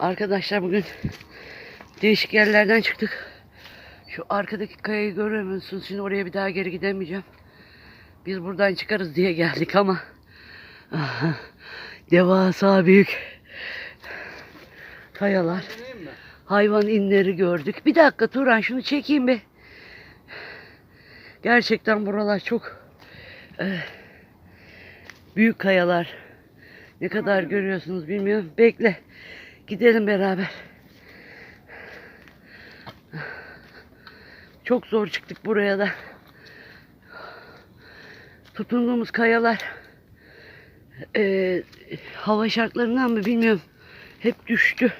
Arkadaşlar bugün değişik yerlerden çıktık. Şu arkadaki kayayı görüyor musunuz? Şimdi oraya bir daha geri gidemeyeceğim. Biz buradan çıkarız diye geldik ama aha, devasa büyük kayalar. Hayvan inleri gördük. Bir dakika Turan şunu çekeyim be. Gerçekten buralar çok eh, büyük kayalar. Ne kadar görüyorsunuz bilmiyorum. Bekle. Gidelim beraber. Çok zor çıktık buraya da. Tutunduğumuz kayalar eee, hava şartlarından mı bilmiyorum. Hep düştü.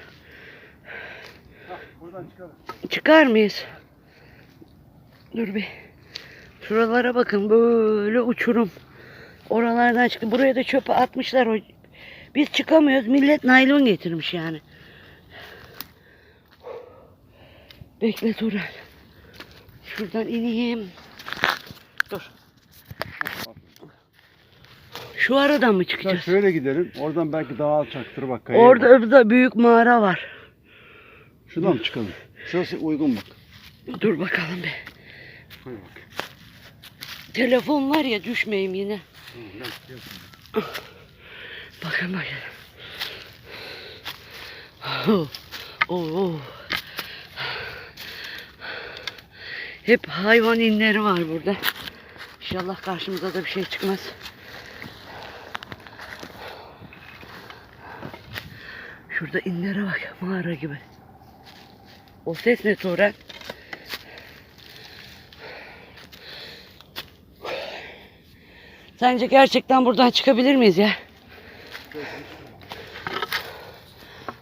Çıkar mıyız? Dur bir. Şuralara bakın böyle uçurum. Oralardan çıktı. Buraya da çöpe atmışlar. o. Biz çıkamıyoruz. Millet naylon getirmiş yani. Bekle Turan. Şuradan ineyim. Dur. Şu aradan mı Ya çıkacağız? şöyle gidelim. Oradan belki daha alçaktır bak. kayaya Orada bak. büyük mağara var. Şuradan mı çıkalım? Şurası uygun bak. Dur bakalım. Hadi bak. Telefon var ya düşmeyeyim yine. Tamam, ben çıkıyorum. Bakın bakın. Oh, oh, oh. Hep hayvan inleri var burada. İnşallah karşımıza da bir şey çıkmaz. Şurada inlere bak mağara gibi. O ses ne Turan? Sence gerçekten buradan çıkabilir miyiz ya?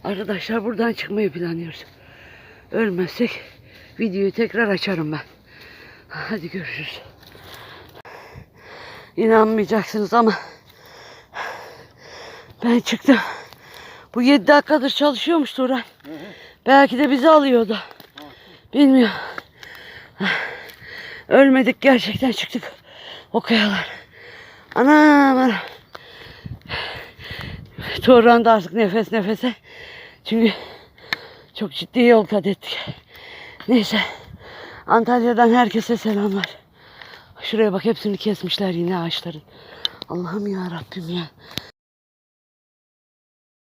Arkadaşlar buradan çıkmayı planlıyoruz. Ölmezsek videoyu tekrar açarım ben. Hadi görüşürüz. İnanmayacaksınız ama ben çıktım. Bu 7 dakikadır çalışıyormuş Turan. Belki de bizi alıyordu. Bilmiyorum. Ölmedik gerçekten çıktık. O kayalar. Anam anam. Turan da artık nefes nefese. Çünkü çok ciddi yol kat ettik. Neyse. Antalya'dan herkese selamlar. Şuraya bak hepsini kesmişler yine ağaçların. Allah'ım ya Rabbim ya.